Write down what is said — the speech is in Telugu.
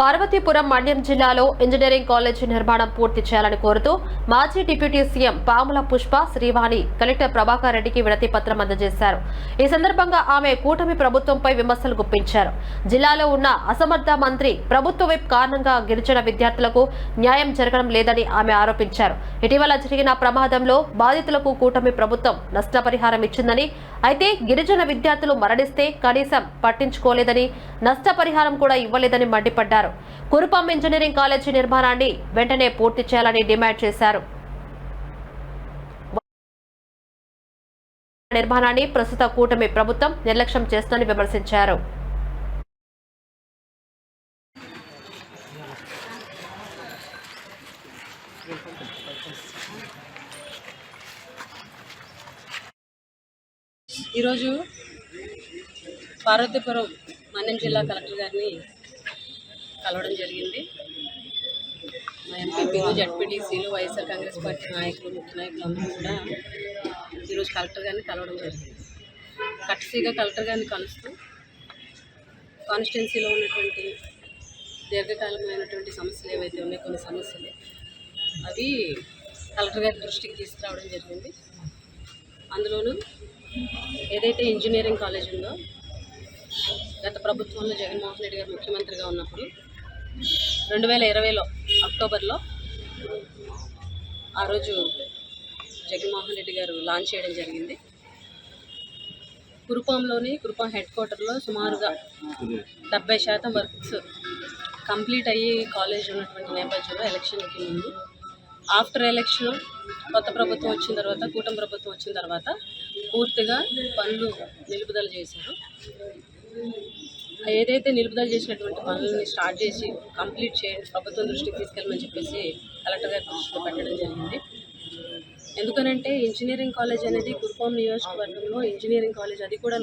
పార్వతీపురం మండ్యం జిల్లాలో ఇంజనీరింగ్ కాలేజీ నిర్మాణం పూర్తి చేయాలని కోరుతూ మాజీ deputy CM Pamula Pushpa Srivani collector Prabhakar రెడ్డికి వినతి పత్రం అందజేశారు. ఈ సందర్భంగా ఆమె కూటమి ప్రభుత్వంపై విమర్శలు గుప్పించారు. జిల్లాలో ఉన్న అసమర్థ మంత్రి ప్రభుత్వ వైపు కారణంగా గిరిజన విద్యార్థులకు న్యాయం జరగడం లేదని ఆమె ఆరోపించారు. ఇటీవల జరిగిన ప్రమాదంలో బాధితులకు కూటమి ప్రభుత్వం నష్టపరిహారం ఇచ్చిందని అయితే గిరిజన విద్యార్థులు మరణిస్తే కనీసం పట్టించుకోలేదని నష్టపరిహారం కూడా ఇవ్వలేదని మండిపడ్డారు. కురుపం ఇంజనీరింగ్ కాలేజీ నిర్మాణాన్ని వెంటనే పూర్తి చేయాలని డిమాండ్ చేశారు. నిర్మాణాన్ని ప్రస్తుత కూటమి ప్రభుత్వం నిర్లక్ష్యం చేస్తుందని విమర్శించారు. ఈరోజు పార్వతీపురం మన్యం జిల్లా కలెక్టర్ గారిని కలవడం జరిగింది. మా ఎంపీపీలు జడ్పీటీసీలు వైఎస్ఆర్ కాంగ్రెస్ పార్టీ నాయకులు ముఖ్య నాయకులు అందరూ కూడా ఈరోజు కలెక్టర్ గారిని కలవడం జరిగింది. కట్సీగా కలెక్టర్ గారిని కలుస్తూ కాన్స్టిట్యున్సీలో ఉన్నటువంటి దీర్ఘకాలమైనటువంటి సమస్యలు ఏవైతే ఉన్నాయో కొన్ని సమస్యలు అవి కలెక్టర్ గారి దృష్టికి తీసుకురావడం జరిగింది. అందులోనూ ఏదైతే ఇంజనీరింగ్ కాలేజ్ ఉందో గత ప్రభుత్వంలో జగన్మోహన్ రెడ్డి గారు ముఖ్యమంత్రిగా ఉన్నప్పుడు రెండు వేల ఇరవైలో అక్టోబర్లో ఆ రోజు జగన్మోహన్ రెడ్డి గారు లాంచ్ చేయడం జరిగింది. కురుపాంలోని కురుపాం హెడ్ క్వార్టర్లో సుమారుగా డెబ్బై శాతం వర్క్స్ కంప్లీట్ అయ్యి కాలేజ్ ఉన్నటువంటి నేపథ్యంలో ఎలక్షన్కి ముందు. ఆఫ్టర్ ఎలక్షన్ కొత్త ప్రభుత్వం వచ్చిన తర్వాత కూటమి ప్రభుత్వం వచ్చిన తర్వాత పూర్తిగా పనులు నిలుపుదల చేశారు. ఏదైతే నిలుపుదల చేసినటువంటి పనులని స్టార్ట్ చేసి కంప్లీట్ చేయండి ప్రభుత్వం దృష్టికి తీసుకెళ్ళమని చెప్పేసి కలెక్టర్ గారి దృష్టిలో పెట్టడం జరిగింది. ఎందుకనంటే ఇంజనీరింగ్ కాలేజ్ అనేది కురుపాం నియోజకవర్గంలో ఇంజనీరింగ్ కాలేజ్ అది కూడా